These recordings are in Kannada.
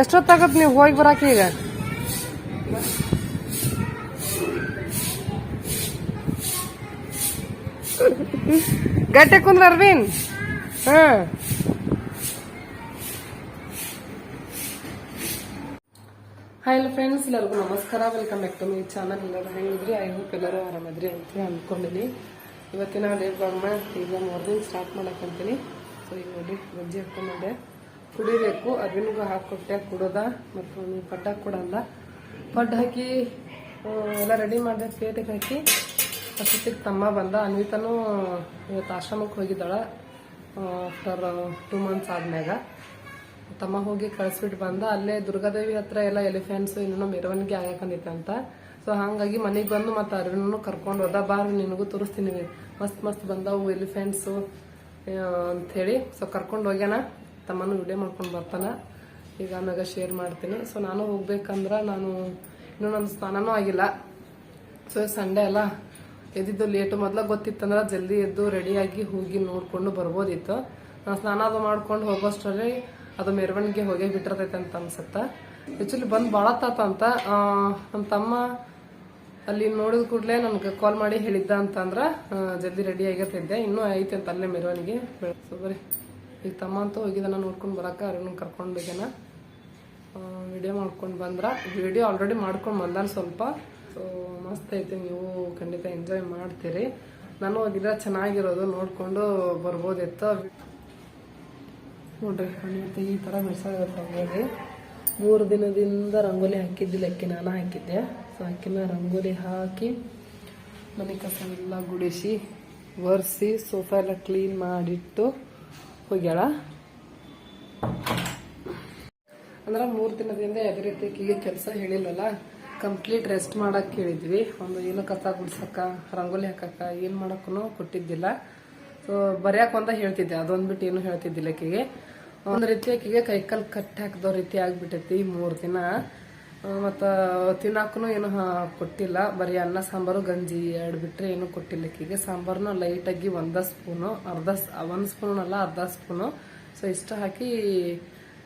ಎಷ್ಟೊತ್ತಾಗತ್ ನೀವು ಹೋಗಿ ಬರಾಕ ಈಗ? ಗಟ್ಟಿ ಕುಂದ್ರ ಅರವಿಂದ್? ಹಾ. ಹಾಯ್ ಎಲ್ಲ ಫ್ರೆಂಡ್ಸ್ ಎಲ್ಲರಿಗೂ ನಮಸ್ಕಾರ. Welcome back to my channel ಎಲ್ಲರೂ ಹೆಂಗಿದ್ರಿ? ಐ ಹೋಪ್ ಎಲ್ಲರೂ ಆರಾಮದ್ರಿ ಅಂತ ಅನ್ಕೊಂಡಿನಿ ಇವತ್ತಿನ ಡೇ ಈಗ ಮಾರ್ನಿಂಗ್ ಸ್ಟಾರ್ಟ್ ಮಾಡಕ್ಕಂತೀನಿ ಸೊ ಈಗ ನೋಡಿ ಗಜ್ಜಿ ಹಾಕೊಂಡೆ ಕುಡಿಬೇಕು, ಅರ್ವಿನ್ಗೂ ಹಾಕೊಟ್ಟೆ, ಕುಡೋದ, ಮತ್ತು ನೀವು ಪಡ್ಡ ಕೊಡಲ್ಲ ಪಡ್ಡ ಹಾಕಿ ಎಲ್ಲ ರೆಡಿ ಮಾಡಿದೆ ಪ್ಲೇಟಿಗೆ ಹಾಕಿ. ಅಷ್ಟೊತ್ತಿಗೆ ತಮ್ಮ ಬಂದ. ಅನ್ವಿತನೂ ಇವತ್ತು ಆಶ್ರಮಕ್ಕೆ ಹೋಗಿದ್ದಾಳೆ. ಆಫ್ಟರ್ ಟೂ ಮಂತ್ಸ್ ಆದ್ಮ್ಯಾಗ. ತಮ್ಮ ಹೋಗಿ ಕಳಿಸ್ಬಿಟ್ಟು ಬಂದ. ಅಲ್ಲೇ ದುರ್ಗಾದೇವಿ ಹತ್ರ ಎಲ್ಲ ಎಲಿಫೆಂಟ್ಸ್ ಇನ್ನೂ ಮೆರವಣಿಗೆ ಆಗಕ್ಕಂದಿತ್ತಂತ ಸೊ ಹಾಗಾಗಿ ಮನೆಗೆ ಬಂದು ಮತ್ತೆ ಅರವಿನೂ ಕರ್ಕೊಂಡು ಹೋದ. ಬಾರ್, ನಿನಗೂ ತೋರಿಸ್ತೀನಿ ಮಸ್ತ್ ಮಸ್ತ್ ಬಂದವು ಎಲಿಫೆಂಟ್ಸು ಹೇಳಿ ಸೊ ಕರ್ಕೊಂಡು ಹೋಗ್ಯಾನ. ತಮ್ಮನು ವಿಡಿಯೋ ಮಾಡ್ಕೊಂಡು ಬರ್ತಾನ. ಈಗ ಆಮ್ಯಾಗ ಶೇರ್ ಮಾಡ್ತೀನಿ. ಸೊ ನಾನು ಹೋಗ್ಬೇಕಂದ್ರೆ ನಾನು ಇನ್ನೂ ನನ್ನ ಸ್ನಾನನೂ ಆಗಿಲ್ಲ. ಸೊ ಸಂಡೇ ಅಲ್ಲ. ಎದ್ದಿದ್ದು ಲೇಟು ಮೊದ್ಲ ಗೊತ್ತಿತ್ತಂದ್ರೆ ಜಲ್ದಿ ಎದ್ದು ರೆಡಿಯಾಗಿ ಹೋಗಿ ನೋಡ್ಕೊಂಡು ಬರ್ಬೋದಿತ್ತು. ನಾನು ಸ್ನಾನ ಅದು ಮಾಡ್ಕೊಂಡು ಹೋಗೋಷ್ಟರಲ್ಲಿ ಅದು ಮೆರವಣಿಗೆ ಹೋಗೇ ಬಿಟ್ಟಿರ್ತೈತೆ ಅಂತ ಅನ್ಸುತ್ತೆ. ಆ್ಯಕ್ಚುಲಿ ಬಂದು ಭಾಳ ತಾತ ಅಂತ. ನಮ್ಮ ತಮ್ಮ ಅಲ್ಲಿ ನೋಡಿದ ಕೂಡಲೇ ನನ್ಗೆ ಕಾಲ್ ಮಾಡಿ ಹೇಳಿದ್ದ ಅಂತಂದ್ರೆ ಜಲ್ದಿ ರೆಡಿ ಆಗತ್ತಿದ್ದೆ ಇನ್ನೂ ಐತೆ ಅಂತ ಅಲ್ಲೇ ಮೆರವಣಿಗೆ ಸೊ ಬರೀ ಈಗ ತಮ್ಮ ಅಂತೂ ಹೋಗಿದ್ದಾನ, ನೋಡ್ಕೊಂಡು ಬರಕ್ಕೆ ಅವ್ರನ್ನ ಕರ್ಕೊಂಡು ಹೋಗ್ಯಾನ. ವಿಡಿಯೋ ಮಾಡ್ಕೊಂಡು ಬಂದ್ರ ವಿಡಿಯೋ ಆಲ್ರೆಡಿ ಮಾಡ್ಕೊಂಡು ಬಂದಾನ ಸ್ವಲ್ಪ. ಸೊ ಮಸ್ತ್ ಐತೆ, ನೀವು ಖಂಡಿತ ಎಂಜಾಯ್ ಮಾಡ್ತೀರಿ. ನಾನು ಹೋಗಿದ್ರೆ ಚೆನ್ನಾಗಿರೋದು, ನೋಡ್ಕೊಂಡು ಬರ್ಬೋದಿತ್ತು. ನೋಡ್ರಿ ಖಂಡಿತ ಈ ಥರ ರಂಗೋಲಿ ಮೂರು ದಿನದಿಂದ ರಂಗೋಲಿ ಹಾಕಿದ್ದಿಲ್ಲಕ್ಕೆ ನಾನು ಹಾಕಿದ್ದೆ. ಸೊ ರಂಗೋಲಿ ಹಾಕಿ ಮನೆ ಕಸ ಎಲ್ಲ ಗುಡಿಸಿ, ಒರೆಸಿ ಸೋಫಾ ಎಲ್ಲ ಕ್ಲೀನ್ ಮಾಡಿಟ್ಟು ಹೋಗ್ಯಾಳ. ಅಂದ್ರೆ ಮೂರು ದಿನದಿಂದ ಯಾವುದೇ ರೀತಿ ಕೀಗೆ ಕೆಲಸ ಹೇಳಿಲ್ಲಲ್ಲ ಕಂಪ್ಲೀಟ್ ರೆಸ್ಟ್ ಮಾಡಕ್ ಹೇಳಿದ್ವಿ. ಒಂದು ಏನು ಕಸ ಗುಡ್ಸಕ್ಕ, ರಂಗೋಲಿ ಹಾಕಕ್ಕ, ಏನು ಮಾಡಕ್ಕೂ ಕೊಟ್ಟಿದ್ದಿಲ್ಲ. ಸೊ ಬರ್ಯಾಕ ಒಂದ ಹೇಳ್ತಿದ್ದೆ ಅದೊಂದ್ ಬಿಟ್ಟು ಏನು ಹೇಳ್ತಿದ್ದಿಲ್ಲ ಆಕಿಗೆ ಒಂದ್ ರೀತಿ ಆಕಿಗೆ ಕೈಕಾಲ್ ಕಟ್ಟಿ ಹಾಕಿದೋ ರೀತಿ ಆಗ್ಬಿಟ್ಟೈತಿ ಮೂರು ದಿನ. ಮತ್ತ ತಿನ್ನಾಕನು ಏನು ಕೊಟ್ಟಿಲ್ಲ. ಬರೀ ಅನ್ನ, ಸಾಂಬಾರು, ಗಂಜಿ ಎರಡು ಬಿಟ್ಟರೆ ಏನು ಕೊಟ್ಟಿಲ್ಲ ಈಗೆ ಸಾಂಬಾರ್ನ ಲೈಟಾಗಿ ಒಂದ ಸ್ಪೂನು, ಅರ್ಧ ಒಂದು ಸ್ಪೂನ್ ಅಲ್ಲ ಅರ್ಧ ಸ್ಪೂನು. ಸೊ ಇಷ್ಟು ಹಾಕಿ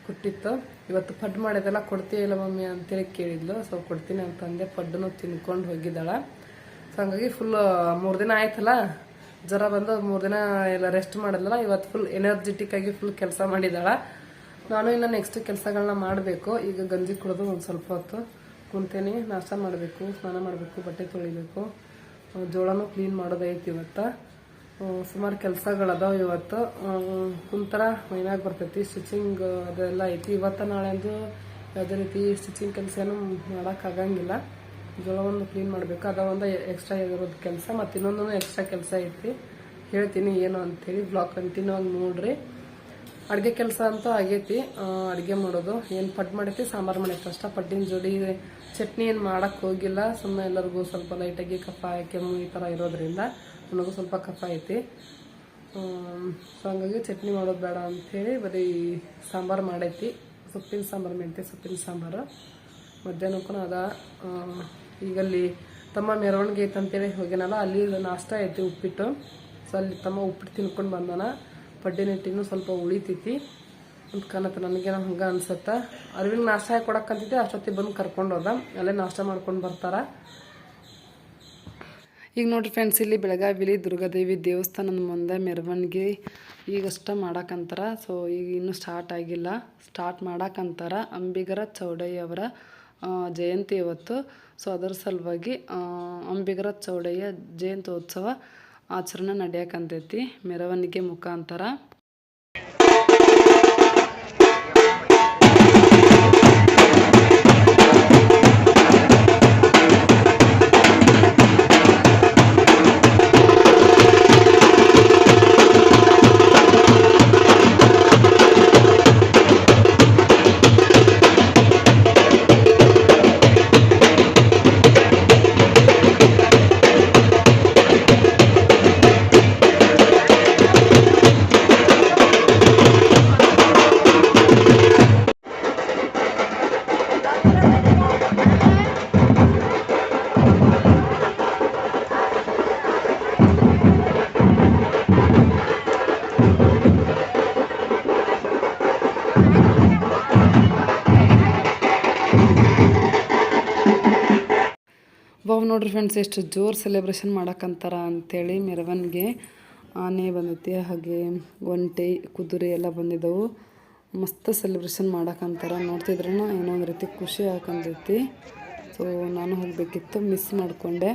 ಕೊಟ್ಟಿತ್ತು. ಇವತ್ತು ಪಡ್ ಮಾಡಿದೆಲ್ಲ ಕೊಡ್ತೀಯಲ್ಲ ಮಮ್ಮಿ ಅಂತೇಳಿ ಕೇಳಿದ್ಲು. ಸೊ ಕೊಡ್ತೀನಿ ಅಂತಂದೆ ಪಡ್ಡನ್ನು ತಿನ್ಕೊಂಡು ಹೋಗಿದ್ದಾಳೆ. ಸೊ ಹಂಗಾಗಿ ಫುಲ್ ಮೂರು ದಿನ ಆಯ್ತಲ್ಲ? ಜ್ವರ ಬಂದು ಮೂರು ದಿನ ಎಲ್ಲ ರೆಸ್ಟ್ ಮಾಡಿದ್ಲಲ್ಲ? ಇವತ್ತು ಫುಲ್ ಎನರ್ಜೆಟಿಕ್ ಆಗಿ ಫುಲ್ ಕೆಲಸ ಮಾಡಿದಾಳ ನಾನು ಇನ್ನು ನೆಕ್ಸ್ಟ್ ಕೆಲಸಗಳನ್ನ ಮಾಡಬೇಕು. ಈಗ ಗಂಜಿ ಕುಡಿದು ಒಂದು ಸ್ವಲ್ಪ ಹೊತ್ತು ಕುಂತೇನೆ. ನಾಷ್ಟ ಮಾಡಬೇಕು, ಸ್ನಾನ ಮಾಡಬೇಕು, ಬಟ್ಟೆ ತೊಳಿಬೇಕು. ಜೋಳನೂ ಕ್ಲೀನ್ ಮಾಡೋದೈತಿ ಇವತ್ತು. ಸುಮಾರು ಕೆಲಸಗಳದಾವ ಇವತ್ತು. ಕುಂತರ ಮೈನಾಗ ಬರ್ತೈತಿ ಸ್ಟಿಚಿಂಗ್ ಅದೆಲ್ಲ ಐತಿ. ಇವತ್ತು ನಾಳೆ ಅಂದು ಯಾವುದೇ ರೀತಿ ಸ್ಟಿಚಿಂಗ್ ಕೆಲಸ ಏನು ಮಾಡೋಕ್ಕಾಗಂಗಿಲ್ಲ ಜೋಳವನ್ನು ಕ್ಲೀನ್ ಮಾಡಬೇಕು. ಅದ ಒಂದು ಎಕ್ಸ್ಟ್ರಾ ಇರೋದು ಕೆಲಸ. ಮತ್ತು ಇನ್ನೊಂದು ಎಕ್ಸ್ಟ್ರಾ ಕೆಲಸ ಐತಿ. ಹೇಳ್ತೀನಿ ಏನು ಅಂತೇಳಿ. ಬ್ಲಾಗ್ ಕಂಟಿನ್ಯೂ ಆಗಿ ನೋಡ್ರಿ. ಅಡುಗೆ ಕೆಲಸ ಅಂತ ಆಗೈತಿ. ಅಡುಗೆ ಮಾಡೋದು. ಏನು ಪಡ್ ಮಾಡೈತಿ? ಸಾಂಬಾರು ಮಾಡೈತಿ ಅಷ್ಟ. ಪಟ್ಟಿನ ಜೋಡಿ ಚಟ್ನಿ ಏನು ಮಾಡಕ್ಕೆ ಹೋಗಿಲ್ಲ. ಸುಮ್ಮನೆ ಎಲ್ಲರಿಗೂ ಸ್ವಲ್ಪ ಲೈಟಾಗಿ ಕಫ, ಕೆಮ್ಮು ಈ ಥರ ಇರೋದ್ರಿಂದ ನನಗೂ ಸ್ವಲ್ಪ ಕಫ ಐತಿ. ಸೊ ಹಂಗಾಗಿ ಚಟ್ನಿ ಮಾಡೋದು ಬೇಡ ಅಂಥೇಳಿ ಬರೀ ಸಾಂಬಾರು ಮಾಡೈತಿ. ಸೊಪ್ಪಿನ ಸಾಂಬಾರು ಮೆಂತ್ಯ ಸೊಪ್ಪಿನ ಸಾಂಬಾರು. ಮಧ್ಯಾಹ್ನಕ್ಕೂ ಅದ. ಈಗಲ್ಲಿ ತಮ್ಮ ಮೆರವಣಿಗೆ ಐತಂತೇಳಿ ಹೋಗ್ಯಾನಲ್ಲ ಅಲ್ಲಿ ನಾಷ್ಟ ಐತಿ ಉಪ್ಪಿಟ್ಟು. ಸೊ ಅಲ್ಲಿ ತಮ್ಮ ಉಪ್ಪಿಟ್ಟು ತಿನ್ಕೊಂಡು ಬಂದಾನ. ಪಡ್ಡಿನ ಹಿಟ್ಟಿನೂ ಸ್ವಲ್ಪ ಉಳಿತೈತಿ. ಅಂತ ಕಾಣತ್ತೆ ನನಗೇನೋ ಹಂಗೆ ಅನ್ಸತ್ತೆ. ಅರ್ವಿಂಗ್ ನಾಷ್ಟ ಕೊಡಕ್ಕಂತಿದ್ದೆ, ಅಷ್ಟೊತ್ತಿಗೆ ಬಂದು ಕರ್ಕೊಂಡು ಹೋದ. ಅಲ್ಲೇ ನಾಷ್ಟ ಮಾಡ್ಕೊಂಡು ಬರ್ತಾರ. ಈಗ ನೋಡಿರಿ ಫ್ರೆಂಡ್ಸ್ ಇಲ್ಲಿ ಬೆಳಗಾವಿಲಿ ದುರ್ಗಾದೇವಿ ದೇವಸ್ಥಾನದ ಮುಂದೆ ಮೆರವಣಿಗೆ ಈಗಷ್ಟ ಮಾಡಕ್ಕಂತಾರ ಸೊ ಈಗ ಇನ್ನೂ ಸ್ಟಾರ್ಟ್ ಆಗಿಲ್ಲ. ಸ್ಟಾರ್ಟ್ ಮಾಡಕ್ಕಂತಾರ ಅಂಬಿಗರ ಚೌಡಯ್ಯವರ ಜಯಂತಿ ಇವತ್ತು. ಸೊ ಅದರ ಸಲುವಾಗಿ ಅಂಬಿಗರ ಚೌಡಯ್ಯ ಜಯಂತ್ಯೋತ್ಸವ ಆಚರಣೆ ನಡೆಯಕಂತೈತಿ ಮೆರವಣಿಗೆ ಮುಖಾಂತರ. ಫ್ರೆಂಡ್ಸ್ ಎಷ್ಟು ಜೋರು ಸೆಲೆಬ್ರೇಷನ್ ಮಾಡೋಕ್ಕಂತಾರ ಅಂಥೇಳಿ ಮೆರವಣಿಗೆ ಆನೆ ಬಂದೈತಿ, ಹಾಗೆ ಒಂಟೆ, ಕುದುರೆ ಎಲ್ಲ ಬಂದಿದ್ದವು. ಮಸ್ತ್ ಸೆಲೆಬ್ರೇಷನ್ ಮಾಡೋಕ್ಕಂತಾರ ನೋಡ್ತಿದ್ರೂ ಏನೋ ಒಂದು ರೀತಿ ಖುಷಿ ಹಾಕಂತೈತಿ ಸೊ ನಾನು ಹೋಗಬೇಕಿತ್ತು ಮಿಸ್ ಮಾಡಿಕೊಂಡೆ.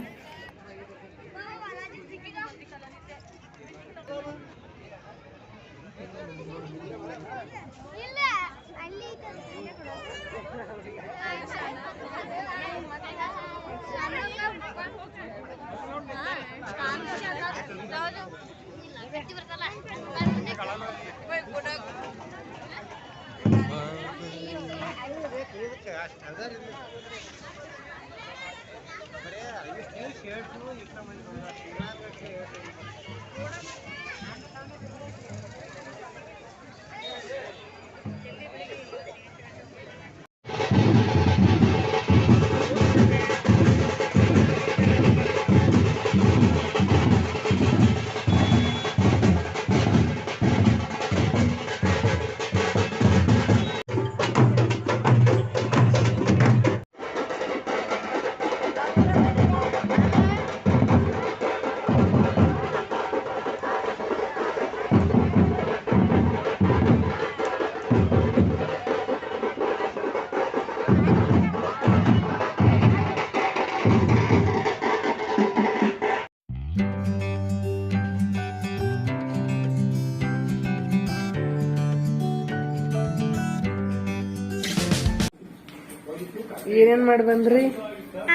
ಮಾಡಿ ಬಂದ್ರಿ?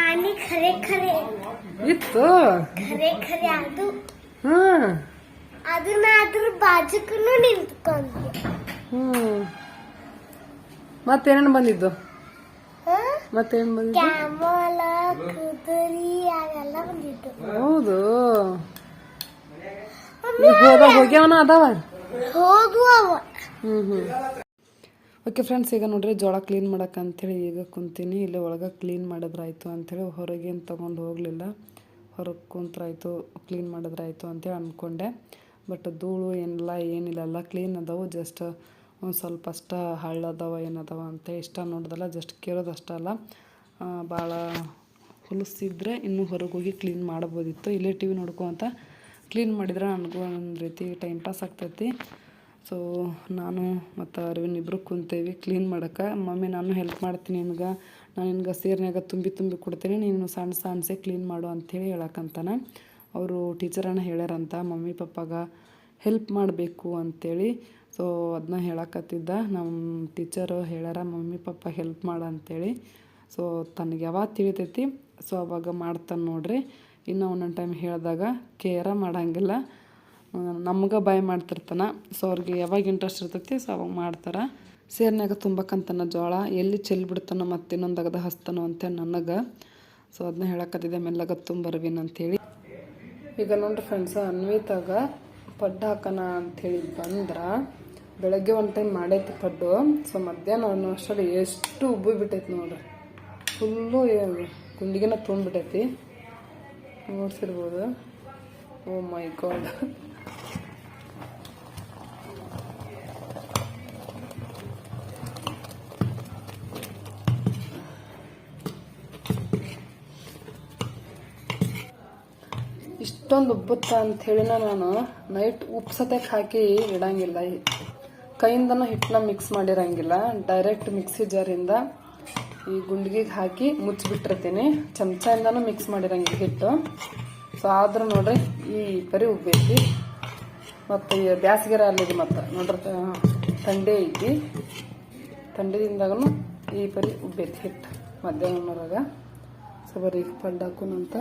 ಆನೆ ಖರೆ ಖರೆ. ಇತ್ತು? ಖರೆ ಖರೆ ಅದು. ಹಾಂ. ಅದನ್ನ ಅದ್ರ ಬಾಜುಕನು ನಿಂತ್ಕೊಂಡ್ವಿ. ಮತ್ತೇನೇನು ಬಂದಿದ್ದು? ಮತ್ತೇನು ಬಂದಿದ್ದು? ಕ್ಯಾಮಲ ಕುದುರಿ ಅವೆಲ್ಲ ಬಂದಿತ್ತು ಹೌದು. ಈಗ ಹೋಗ್ಯಾವನ ಅದಾವ? ಹೋಗುವ ಹ್ಮ್ ಹ್ಞೂ ಓಕೆ ಫ್ರೆಂಡ್ಸ್ ಈಗ ನೋಡ್ರಿ ಜೋಳ ಕ್ಲೀನ್ ಮಾಡಕ್ಕೆ ಅಂಥೇಳಿ ಈಗ ಕುಂತೀನಿ. ಇಲ್ಲಿ ಒಳಗೆ ಕ್ಲೀನ್ ಮಾಡಿದ್ರಾಯ್ತು ಅಂಥೇಳಿ ಹೊರಗೇನು ತೊಗೊಂಡು ಹೋಗಲಿಲ್ಲ. ಹೊರಗೆ ಕುಂತ್ರಾಯ್ತು ಕ್ಲೀನ್ ಮಾಡಿದ್ರಾಯ್ತು ಅಂತೇಳಿ ಅಂದ್ಕೊಂಡೆ ಬಟ್ ಧೂಳು ಏನಿಲ್ಲ ಏನಿಲ್ಲ, ಎಲ್ಲ ಕ್ಲೀನ್ ಅದಾವು. ಜಸ್ಟ್ ಒಂದು ಸ್ವಲ್ಪ ಅಷ್ಟ ಹಳ್ಳದವ ಏನದಾವ ಅಂತ ಇಷ್ಟ ನೋಡ್ದಲ್ಲ ಜಸ್ಟ್ ಕೇಳೋದಷ್ಟ ಅಲ್ಲ. ಭಾಳ ಹೊಲಿಸಿದ್ರೆ ಇನ್ನೂ ಹೊರಗೆ ಹೋಗಿ ಕ್ಲೀನ್ ಮಾಡ್ಬೋದಿತ್ತು. ಇಲ್ಲೇ ಟಿ ವಿ ನೋಡ್ಕೊಂತ ಕ್ಲೀನ್ ಮಾಡಿದ್ರೆ ನನಗೂ ಒಂದು ರೀತಿ ಟೈಮ್ ಪಾಸ್ ಆಗ್ತೈತಿ. ಸೊ ನಾನು ಮತ್ತು ಅರವಿಂದ್ ಇಬ್ಬರು ಕುಂತೇವಿ. ಕ್ಲೀನ್ ಮಾಡೋಕೆ. ಮಮ್ಮಿ, ನಾನು ಹೆಲ್ಪ್ ಮಾಡ್ತೀನಿ ನಿಮ್ಗೆ ನಾನು ನಿನ್ಗೆ ಸೇರ್ನ್ಯಾಗ ತುಂಬಿ ತುಂಬಿ ಕೊಡ್ತೀನಿ. ನೀನು ಸಣ್ಣ ಸಣ್ಣಸೆ ಕ್ಲೀನ್ ಮಾಡು ಅಂಥೇಳಿ ಹೇಳಕ್ಕಂತಾನೆ ಅವರು ಟೀಚರನ್ನ ಹೇಳ್ಯಾರಂತ. ಮಮ್ಮಿ ಪಪ್ಪಾಗ ಹೆಲ್ಪ್ ಮಾಡಬೇಕು ಅಂಥೇಳಿ ಸೊ ಅದನ್ನ ಹೇಳಕತ್ತಿದ್ದ. ನಮ್ಮ ಟೀಚರು ಹೇಳ್ಯಾರ, ಮಮ್ಮಿ, ಪಪ್ಪ ಹೆಲ್ಪ್ ಮಾಡು ಅಂಥೇಳಿ ಸೊ ತನಗೆ ಯಾವಾಗ ತಿಳಿತೈತಿ? ಸೊ ಅವಾಗ ಮಾಡ್ತಾನೆ ನೋಡ್ರಿ. ಇನ್ನು ಒಂದೊಂದು ಟೈಮ್ ಹೇಳಿದಾಗ ಕೇರ ಮಾಡಂಗಿಲ್ಲ. ನಮ್ಗೆ ಭಯ ಮಾಡ್ತಿರ್ತಾನೆ. ಸೊ ಅವ್ರಿಗೆ ಯಾವಾಗ ಇಂಟ್ರೆಸ್ಟ್ ಇರ್ತೈತಿ ಸೊ ಅವಾಗ ಮಾಡ್ತಾರೆ. ಸೇರ್ನ್ಯಾಗ ತುಂಬಕ್ಕಂತನ ಜೋಳ, ಎಲ್ಲಿ ಚೆಲ್ಬಿಡ್ತಾನೋ ಮತ್ತು ಇನ್ನೊಂದು ಅಗದ ಹಸ್ತಾನೋ ಅಂತ ನನಗೆ. ಸೊ ಅದನ್ನ ಹೇಳಕತ್ತಿದೆ ಮೆಲ್ಲಗ ತುಂಬರ್ವಿನ್ ಅಂತೇಳಿ. ಈಗ ನೋಡ್ರಿ ಫ್ರೆಂಡ್ಸ್ ಅನ್ವಿತಾಗ ಪಡ್ಡು ಹಾಕೋಣ ಅಂಥೇಳಿ ಬಂದ್ರೆ, ಬೆಳಗ್ಗೆ ಒಂದು ಟೈಮ್ ಮಾಡೈತಿ ಪಡ್ಡು. ಸೊ ಮಧ್ಯಾಹ್ನ ಅನ್ನೋ ಅಷ್ಟರಲ್ಲಿ ಎಷ್ಟು ಉಬ್ಬಿ ಬಿಟ್ಟೈತಿ ನೋಡ್ರಿ. ಫುಲ್ಲು ಗುಂಡಿಗೆನ ತುಂಬಿಬಿಟ್ಟೈತಿ ನೋಡ್ಸಿರ್ಬೋದು. ಓ ಮೈ ಗಾಡ್ ಇಷ್ಟೊಂದು ಉಬ್ಬುತ್ತ ಅಂಥೇಳಿನ ನಾನು. ನೈಟ್ ಉಪ್ಪು ಸತಕ್ಕೆ ಹಾಕಿ ಇಡಂಗಿಲ್ಲ. ಕೈಯಿಂದನೂ ಹಿಟ್ಟನ್ನ ಮಿಕ್ಸ್ ಮಾಡಿರಂಗಿಲ್ಲ. ಡೈರೆಕ್ಟ್ ಮಿಕ್ಸಿ ಜಾರಿಂದ ಈ ಗುಂಡಿಗೆಗೆ ಹಾಕಿ ಮುಚ್ಚಿಬಿಟ್ಟಿರ್ತೀನಿ ಚಮಚದಿಂದನೂ ಮಿಕ್ಸ್ ಮಾಡಿರಂಗಿಲ್ಲ ಹಿಟ್ಟು. ಸೊ ಆದ್ರೂ ನೋಡ್ರಿ, ಈ ಪರಿ ಉಬ್ಬೈತಿ ಮತ್ತು ಬ್ಯಾಸಿಗೆರ ಅಲ್ಲಿದೆ ಮತ್ತು ನೋಡ್ರಿ ತಂಡೆ ಐತಿ. ಥಂಡಿದಿಂದಾಗೂ ಈ ಪರಿ ಉಬ್ಬೈತಿ ಹಿಟ್ಟು ಮಧ್ಯಾಹ್ನ ಸೊ ಬರೀ ಹಾಕೋಣಂತ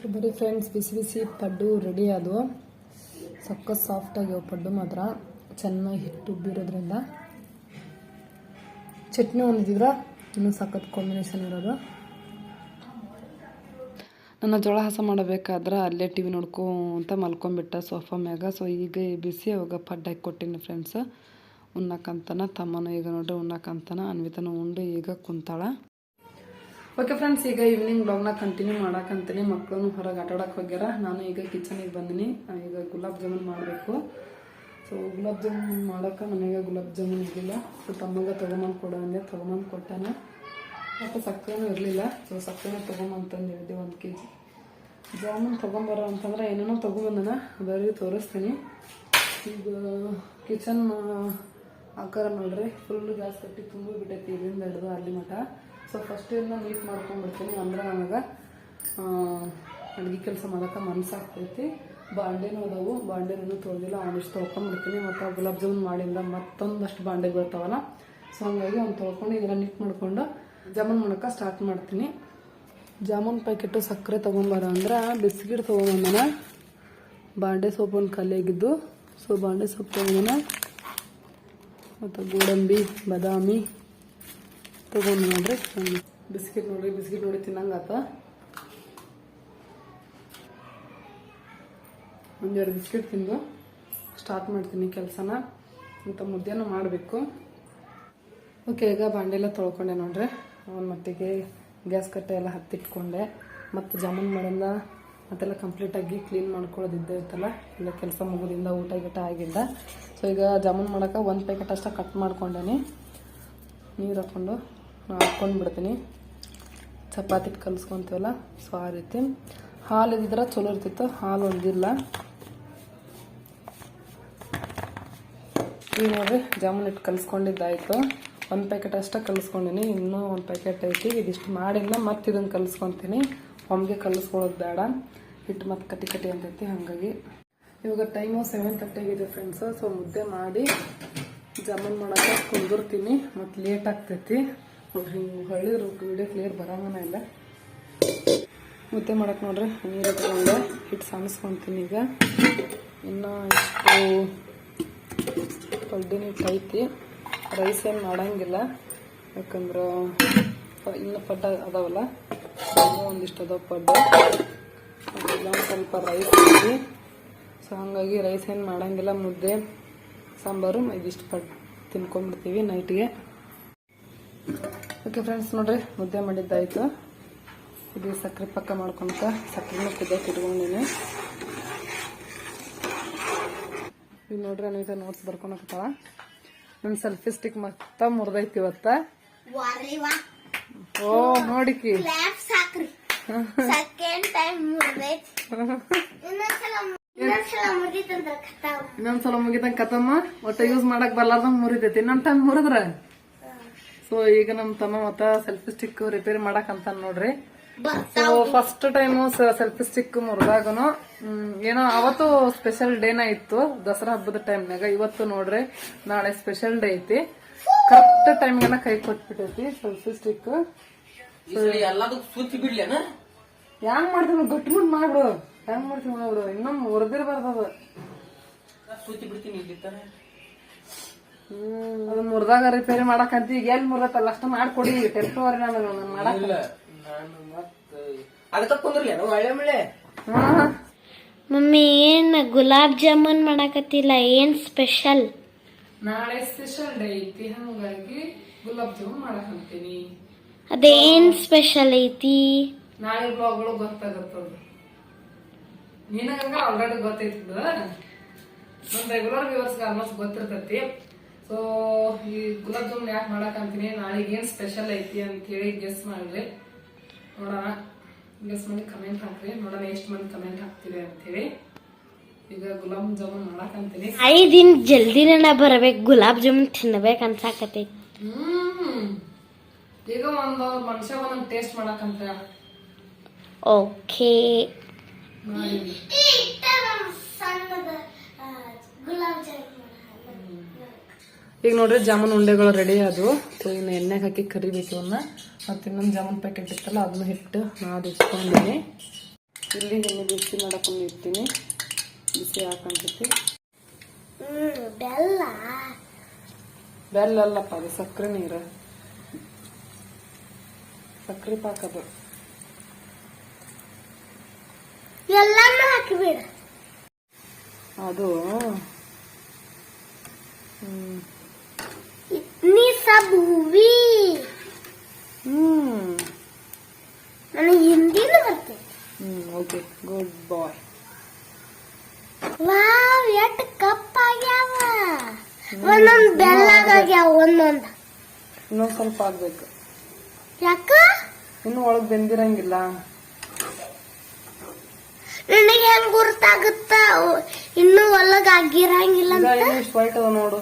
ಸೊ ಬರೀ ಫ್ರೆಂಡ್ಸ್ ಬಿಸಿ ಬಿಸಿ ಪಡ್ಡು ರೆಡಿ ಅದು ಸಾಫ್ಟ್ ಆಗ್ಯಾವ ಪಡ್ಡು ಮಾತ್ರ. ಚೆನ್ನಾಗಿ ಹಿಟ್ಟು ಉಬ್ಬಿರೋದ್ರಿಂದ. ಚಟ್ನಿ ಒಂದಿದ್ರೆ ಇನ್ನೂ ಸಖತ್ ಕಾಂಬಿನೇಷನ್ ಇರೋದು. ನನ್ನ ಜೋಳ ಹಾಸ ಮಾಡಬೇಕಾದ್ರೆ ಅಲ್ಲೇ ಟಿ ವಿ ನೋಡ್ಕೊಂತ ಮಲ್ಕೊಂಬಿಟ್ಟ ಸೋಫಾ ಮ್ಯಾಗ. ಸೊ ಈಗ ಬಿಸಿ ಅವಾಗ ಪಡ್ಡು ಹಾಕಿ ಕೊಟ್ಟಿನಿ ಫ್ರೆಂಡ್ಸ್ ಉಣ್ಣಕ್ಕಂತನ ತಮ್ಮನ ಈಗ ನೋಡ್ರಿ ಉಣ್ಣಕ್ಕಂತನ ಅನ್ವಿತನ ಉಂಡು, ಈಗ ಕುಂತಾಳ. ಓಕೆ ಫ್ರೆಂಡ್ಸ್ ಈಗ ಈವ್ನಿಂಗ್ ಬ್ಲಾಗ್ನ ಕಂಟಿನ್ಯೂ ಮಾಡಕ್ಕಂತೀನಿ ಮಕ್ಕಳನ್ನು ಹೊರಗೆ ಆಟ ಆಡಕ್ಕೆ ಹೋಗ್ಯಾರ. ನಾನು ಈಗ ಕಿಚನಿಗೆ ಬಂದಿನಿ. ಈಗ ಗುಲಾಬ್ ಜಾಮೂನ್ ಮಾಡಬೇಕು. ಸೊ ಗುಲಾಬ್ ಜಾಮೂನ್ ಮಾಡೋಕೆ ಮನೆಗೆ ಗುಲಾಬ್ ಜಾಮೂನ್ ಇರಲಿಲ್ಲ. ಸೊ ತಮ್ಮಗ ತೊಗೊಂಬಂದು ಕೊಡ ಅಂದೆ. ತೊಗೊಂಬಂದು ಕೊಟ್ಟಾನೆ. ಮತ್ತು ಸಕ್ಕರೆನೂ ಇರಲಿಲ್ಲ. ಸೊ ಸಕ್ಕರೆನ ತೊಗೊಂಬಂತಂದು ಹೇಳಿದೆ ಒಂದು ಕೆ ಜಿ ಜಾಮೂನ್ ತೊಗೊಂಬರೋ ಅಂತಂದ್ರೆ ಏನೇನೋ ತೊಗೊಂಬಂದನ. ಬರೀ ತೋರಿಸ್ತೀನಿ. ಈಗ ಕಿಚನ್ ಆಕಾರ ನೋಡ್ರಿ. ಫುಲ್ ಗ್ಯಾಸ್ ಕಟ್ಟಿ ತುಂಬ ಬಿಟ್ಟೈತಿ ಇದರಿಂದ ಹಿಡಿದು ಅಲ್ಲಿ ಮಟ ಸೊ ಫಸ್ಟ್ ಇದನ್ನ ನೀಟ್ ಮಾಡ್ಕೊಂಡ್ಬಿಡ್ತೀನಿ. ಅಂದ್ರೆ ನನಗೆ ಅಡುಗೆ ಕೆಲಸ ಮಾಡೋಕೆ ಮನಸ್ಸಾಗ್ತೈತಿ ಬಾಂಡೆನೂ ಅದಾವು. ಬಾಂಡೆನೂ ತೊಳೆದಿಲ್ಲ. ಒಂದಿಷ್ಟು ತೊಳ್ಕೊಂಡ್ಬಿಡ್ತೀನಿ. ಮತ್ತು ಗುಲಾಬ್ ಜಾಮೂನ್ ಮಾಡಿಂದ ಮತ್ತೊಂದಷ್ಟು ಬಾಂಡೆ ಬೀಳ್ತಾವಲ್ಲ? ಸೊ ಹಂಗಾಗಿ ಅವ್ನು ತೊಳ್ಕೊಂಡು ಇದನ್ನು ನೀಟ್ ಮಾಡಿಕೊಂಡು ಜಾಮೂನ್ ಮಾಡೋಕೆ ಸ್ಟಾರ್ಟ್ ಮಾಡ್ತೀನಿ. ಜಾಮೂನ್ ಪ್ಯಾಕೆಟು ಸಕ್ಕರೆ ತೊಗೊಂಬಾರ ಅಂದ್ರೆ ಬಿಸ್ಕಿಟ್ ತೊಗೊಂಬಂದನ. ಬಾಂಡೆ ಸೋಪ್ ಒಂದು ಖಾಲಿಯಾಗಿದ್ದು ಸೊ ಬಾಂಡೆ ಸೋಪ್ ತೊಗೊಂಬನ ಮತ್ತು ಗೋಡಂಬಿ, ಬಾದಾಮಿ ತೊಗೊಂಡು ನೋಡ್ರಿ. ಬಿಸ್ಕಿಟ್ ನೋಡ್ರಿ ಬಿಸ್ಕಿಟ್ ನೋಡಿ ತಿನ್ನಂಗಾತ ಒಂದೆರಡು ಬಿಸ್ಕಿಟ್ ತಿಂದು ಸ್ಟಾರ್ಟ್ ಮಾಡ್ತೀನಿ ಕೆಲಸನ. ಅಂತ ಮುದ್ದೆನೂ ಮಾಡಬೇಕು. ಓಕೆ, ಈಗ ಬಾಂಡೆ ಎಲ್ಲ ತೊಳ್ಕೊಂಡೆ ನೋಡ್ರಿ. ಅವನ ಮಟ್ಟಿಗೆ ಗ್ಯಾಸ್ ಕಟ್ಟೆ ಎಲ್ಲ ಹತ್ತಿಟ್ಕೊಂಡೆ. ಮತ್ತು ಜಾಮೂನ್ ಮಾಡೋಣ ಮತ್ತೆಲ್ಲ ಕಂಪ್ಲೀಟಾಗಿ ಕ್ಲೀನ್ ಮಾಡ್ಕೊಳ್ಳೋದಿದ್ದೇ ಇತ್ತಲ್ಲ. ಇಲ್ಲ ಕೆಲಸ ಮುಗಿದಿಂದ ಊಟ ಗೀಟ ಆಗಿದ್ದ ಸೊ ಈಗ ಜಾಮೂನ್ ಮಾಡೋಕೆ ಒಂದು ಪ್ಯಾಕೆಟ್ ಅಷ್ಟೇ ಕಟ್ ಮಾಡ್ಕೊಂಡೇನಿ. ನೀರು ಹಾಕ್ಕೊಂಡು ಹಾಕ್ಕೊಂಡು ಬಿಡ್ತೀನಿ. ಚಪಾತಿ ಕಲಿಸ್ಕೊಂತೀವಲ್ಲ? ಸೊ ಆ ರೀತಿ. ಹಾಲು ಇದ್ದಿದ್ರೆ ಚಲೋ ಇರ್ತಿತ್ತು. ಹಾಲು ಒಂದಿಲ್ಲ. ಈಗ ನೋಡ್ರಿ, ಜಾಮೂನ್ ಇಟ್ಟು ಕಲಿಸ್ಕೊಂಡಿದ್ದಾಯ್ತು. ಒಂದು ಪ್ಯಾಕೆಟ್ ಅಷ್ಟೇ ಕಲಿಸ್ಕೊಂಡಿನಿ. ಇನ್ನೂ ಒಂದು ಪ್ಯಾಕೆಟ್ ಐತಿ. ಇದಿಷ್ಟು ಮಾಡಿಲ್ಲ ಮತ್ತೆ ಇದನ್ನು ಕಲಿಸ್ಕೊತೀನಿ. ಒಮ್ಗೆ ಕಲಿಸ್ಕೊಳ್ಳೋದು ಬೇಡ. ಹಿಟ್ಟು ಮತ್ತೆ ಕಟ್ಟಿ ಕಟ್ಟಿ ಅಂತೈತಿ, ಹಾಗಾಗಿ. ಇವಾಗ ಟೈಮು ಸೆವೆನ್ ತರ್ಟಿ ಆಗಿದೆ ಫ್ರೆಂಡ್ಸು ಸೊ ಮುದ್ದೆ ಮಾಡಿ ಜಾಮೂನ್ ಮಾಡೋಕೆ ಕುಂದಿರ್ತೀನಿ. ಮತ್ತು ಲೇಟ್ ಆಗ್ತೈತಿ. ಹಿಂಗೆ ಹೊಳ್ಳಿದ್ರು ಕ್ಲಿಯರ್ ಬರಂಗನ ಇಲ್ಲ. ಮುದ್ದೆ ಮಾಡೋಕೆ ನೋಡ್ರಿ, ನೀರು ತಗೊಂಡೆ ಹಿಟ್ಟು ಸಾಣಿಸ್ಕೊತೀನಿ ಈಗ. ಇನ್ನು ಇಷ್ಟು ಪಡ್ಡಿನ ಹಿಟ್ಟು ಐತಿ. ರೈಸ್ ಏನು ಮಾಡಂಗಿಲ್ಲ. ಯಾಕಂದ್ರೆ ಇನ್ನು ಪಡ್ಡ ಅದಾವಲ್ಲ ಒಂದಿಷ್ಟು ಅದಾವ ಪಡ್ಡು. ಸ್ವಲ್ಪ ರೈಸ್ ಐತಿ ಸೊ ಹಾಗಾಗಿ ರೈಸ್ ಏನು ಮಾಡಂಗಿಲ್ಲ, ಮುದ್ದೆ, ಸಾಂಬಾರು, ಇದಿಷ್ಟು ಪಡ್ ತಿನ್ಕೊಂಡ್ಬಿಡ್ತೀವಿ ನೈಟ್ಗೆ. ಓಕೆ ಫ್ರೆಂಡ್ಸ್ ನೋಡ್ರಿ ಮುದ್ದೆ ಮಾಡಿದ್ದಾಯ್ತು. ಇದು ಸಕ್ಕರೆ ಪಕ್ಕ ಮಾಡ್ಕೊಂತ ಸಕ್ಕರೆನೂ ಕುದಿಯಕ್ಕೆ ಇಟ್ಕೊಂಡಿನಿ ಇಲ್ಲಿ ನೋಡ್ರಿ ಅನಿತಾ ನೋಟ್ಸ್ ಬರ್ಕೊಳಕತ್ತಾವ ನನ್ನ ಸೆಲ್ಫಿ ಸ್ಟಿಕ್ ಮತ್ತ ಮುರಿದೈತಿ ಇವತ್ತ. ಓ ನೋಡಿಕಿ ಇನ್ನೊಂದ್ಸಲ ಮುಗಿದಂಗ ಕತಮ್ಮ ಒಟ್ಟ ಯೂಸ್ ಮಾಡಕ್ ಬರ್ಲಾರ್ದಂಗ ಮುರಿತೈತಿ. ಇನ್ನೊಂದ್ ಟೈಮ್ ಮುರಿದ್ರ? ಸೊ ಈಗ ನಮ್ ತಮ್ಮ ಮತ್ತ ಸೆಲ್ಫಿ ಸ್ಟಿಕ್ ರಿಪೇರ್ ಮಾಡಕ್ ಅಂತ ನೋಡ್ರಿ so first time selfie stick ಮುರಿದಾಗನು. ಏನೋ ಅವತ್ತು ಸ್ಪೆಷಲ್ ಡೇನ ಇತ್ತು. ದಸರಾ ಹಬ್ಬದ ಟೈಮ್ನಾಗ ಇವತ್ತು ನೋಡ್ರಿ ನಾಳೆ ಸ್ಪೆಷಲ್ ಡೇ ಐತಿ. ಕರೆಕ್ಟ್ ಟೈಮ್ಗೆನ ಕೈ ಕೊಟ್ಬಿಟ್ಟೈತಿ ಸೆಲ್ಫಿ ಸ್ಟಿಕ್ ಹೆಂಗ್ ಮಾಡ್ತೀವಿ ಗಟ್ಟಿಮುಟ್ ಮಾಡ್ಬಿಡು. ಹೆಂಗ್ ಮಾಡ್ತೀವಿ ಇನ್ನೊಂದು ಇನ್ನೊಮ್ಮೆ ಅದು. ಸುತ್ತಿ ಬಿಡ್ತೀನಿ ಅದು ಮುರ್ದಾಗ ರಿಪೇರಿ ಮಾಡಕಂತ. ಈಗ ಎಲ್ಲಿ ಮುರ್ದತ್ತಲ್ಲ ಅಷ್ಟು ಮಾಡ್ಕೊಡಿ. ಟೆಂಪ್ರವರಿ ನನಗೆ ಮಾಡಕ್ ಇಲ್ಲ ನಾನು ಮತ್ತ ಅದಕ್ಕ ಮಳೆ. ಮಮ್ಮಿ ಏನ್ ಗುಲಾಬ್ ಜಾಮೂನ್ ಮಾಡಕತ್ತಿಲ್ಲ? ಏನ್ ಸ್ಪೆಷಲ್ ನಾಳೆ ಸ್ಪೆಷಲ್ ಡೇ ಐತಿ ಹಂಗಾಗಿ ಗುಲಾಬ್ ಜಾಮೂನ್ ಮಾಡಕಂತೀನಿ. ಅದೇನ್ ಸ್ಪೆಷಲ್ ಐತಿ? ನಾಳೆ ಬ್ಲಾಗ್ಗಳು ಗೊತ್ತಾಗತ್ತದ ನಿನಗ ಆಲ್ರೆಡಿ ಗೊತ್ತೈತದ? ನಮ್ ರೆಗ್ಯುಲರ್ ವ್ಯೂವರ್ಸ್ಗೆ ಆಲ್ಮೋಸ್ಟ್ ಗೊತ್ತಿರ್ತೈತಿ. ಸೊ ಈ ಗುಲಾಬ್ ಜಾಮೂನ್ ಯಾಕೆ ಮಾಡಕಂತೀನಿ ನಾಳೆಗೆ ಏನು ಸ್ಪೆಷಲ್ ಐತಿ ಅಂತ ಹೇಳಿ ಗೆಸ್ ಮಾಡ್ರಿ. ನೋಡೋಣ. ಗೆಸ್ ಮಾಡಿ ಕಮೆಂಟ್ ಹಾಕ್ರಿ. ನೋಡೋಣ ಎಷ್ಟು ಮಂದಿ ಕಮೆಂಟ್ ಹಾಕ್ತೀರಿ ಅಂತೇಳಿ ಈಗ ಗುಲಾಬ್ ಜಾಮೂನ್ ಮಾಡಕಂತೀನಿ ಐದು ದಿನ ಜಲ್ದಿನ ಬರಬೇಕು ಗುಲಾಬ್ ಜಾಮೂನ್ ತಿನ್ನಬೇಕು ಅನ್ಸಾಕತೈತಿ ಹ್ಮ್. ಈಗ ಒಂದು ಮನುಷ್ಯ ಒಂದೊಂದು ಟೇಸ್ಟ್ ಮಾಡಕಂತ ಓಕೆ ಮಾಡಿ. ಈಗ ನೋಡ್ರಿ ಜಾಮೂನ್ ಉಂಡೆಗಳು ರೆಡಿ ಅದು. ಸೊ ಇನ್ನು ಎಣ್ಣೆಗೆ ಹಾಕಿ ಕರಿಬೇಕು ಇವನ್ನ ಮತ್ತು ಇನ್ನೊಂದು ಜಾಮೂನ್ ಪ್ಯಾಕೆಟ್ ಇತ್ತಲ್ಲ ಅದನ್ನ ಹಿಟ್ಟು ನಾದು ಇಟ್ಕೊಂಡಿನಿ. ಇಲ್ಲಿ ಎಣ್ಣೆ ಬಿಸಿ ಮಾಡಕೊಂಡು ಇರ್ತೀನಿ ಬಿಸಿ ಹಾಕೊಂತೈತಿ. ಬೆಲ್ಲ. ಬೆಲ್ಲ ಅಲ್ಲಪ್ಪ ಅದು ಸಕ್ಕರೆ ನೀರು. ಸಕ್ಕರೆ ಪಾಕದು ಎಲ್ಲಾನು ಹಾಕಿಬಿಡ. ಅದು ಹ್ಮ್. ನೀ ಸಬ್ ಹೂವಿ. ಹ್ಮ್. ನನಗೆ ಹಿಂದಿನ ಬರ್ತೆ ಹ್ಮ್ ಓಕೆ ಗುಡ್ ಬಾಯ್ ವಾವ್ ಎಷ್ಟ್ ಕಪ್ ಆಗ್ಯಾವ. ಒಂದೊಂದ್ ಆಗ್ಯಾವ ಒಂದೊಂದ್. ಇನ್ನೊಂದ್ ಸ್ವಲ್ಪ ಆಗ್ಬೇಕು. ಯಾಕ? ಇನ್ನು ಒಳಗ್ ಬೆಂದಿರಂಗಿಲ್ಲ. ನನಗೆ ಹೆಂಗ್ ಗುರ್ತಾಗುತ್ತ? ಇನ್ನು ಒಳಗ್ ಆಗಿರಂಗಿಲ್ಲ ಈಗ ಅಂತ ಇನ್ನು ಇಷ್ಟು ವೈಟ್ ಅದ ನೋಡು.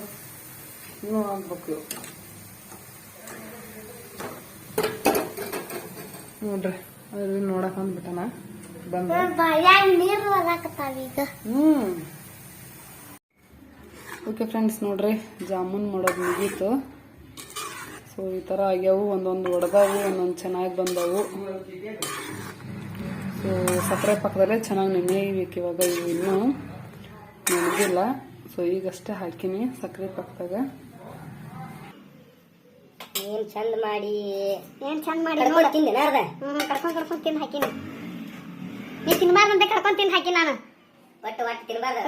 ಇನ್ನೂ ಇವು. ನೋಡ್ರಿ ಅದ್ರ ನೋಡಕ್ ಈಗ. ಹ್ಮ್. ಓಕೆ ಫ್ರೆಂಡ್ಸ್ ನೋಡ್ರಿ ಜಾಮೂನ್ ಮಾಡೋದು ಮುಗೀತು. ಸೊ ಈ ಥರ ಆಗ್ಯಾವು ಒಂದೊಂದು ಒಡೆದಾವು ಒಂದೊಂದು ಚೆನ್ನಾಗಿ ಬಂದವು. ಸೊ ಸಕ್ಕರೆ ಪಕ್ಕದಲ್ಲೇ ಚೆನ್ನಾಗಿ ನೆನೆಯಬೇಕು ಇವಾಗ ಇವು ಇನ್ನೂ. ನೆನೆದಿಲ್ಲ. ಸೊ ಈಗಷ್ಟೇ ಹಾಕಿನಿ ಸಕ್ಕರೆ ಪಾಕದಾಗ ಏನ್ ಚಂದ ಮಾಡಿ? ಏನ್ ಚಂದ ಮಾಡಿ ಕರ್ಕೊಂಡು ತಿಂದೆ ಅರ್ಧ ಹ್ಮ್ ಕಡ್ಕೊಂಡ್ ಕಡ್ಕೊಂಡ್ ತಿಂದ್ ಹಾಕಿನಿ. ನೀ ತಿನ್ಬಾರ್ದಂತೆ ಕಡ್ಕೊಂಡ್ ತಿಂದ್ ಹಾಕಿ ನಾನು. ಒಟ್ಟು ಒಟ್ಟು ತಿನ್ಬಾರ್ದು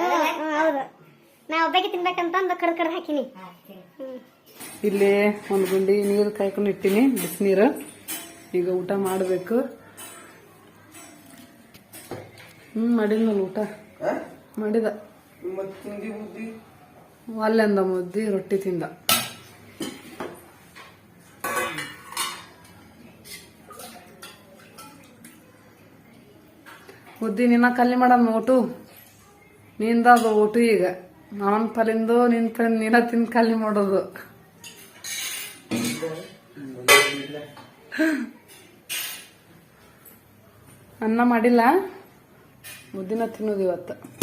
ಹೌದು. ನಾ ತಿನ್ಬೇಕಂತ ತಿನ್ಬೇಕಂತಂದು ಕಡ್ದ್ ಕಡ್ದ್ ಹಾಕಿನಿ. ಇಲ್ಲಿ ಒಂದು ಗುಂಡಿ ನೀರು ಕಾಯ್ಕೊಂಡು ಇಟ್ಟಿನಿ ಬಿಸಿನೀರು. ಈಗ ಊಟ ಮಾಡಬೇಕು. ಹ್ಮ್ ಮಾಡಿದ್ನಲ್ಲ ಊಟ. ಮಾಡಿದ. ಅಲ್ಲೆಂದ ಮುದ್ದಿ ರೊಟ್ಟಿ ತಿಂದ. ಮುದ್ದಿ ನಿನ್ನ ಕಲ್ಲಿ ಮಾಡಮ್ಮ ಊಟು ನಿಂದ ಅದು ಊಟ ಈಗ. ಅವನ ಪಲಿಂದು ನಿನ್ ಪಲಿಂದ ನೀನ ತಿಂದು ಕಲ್ಲಿ ಮಾಡೋದು. ಅನ್ನ ಮಾಡಿಲ್ಲ? ಮುದ್ದಿನ ತಿನ್ನೋದು ಇವತ್ತು.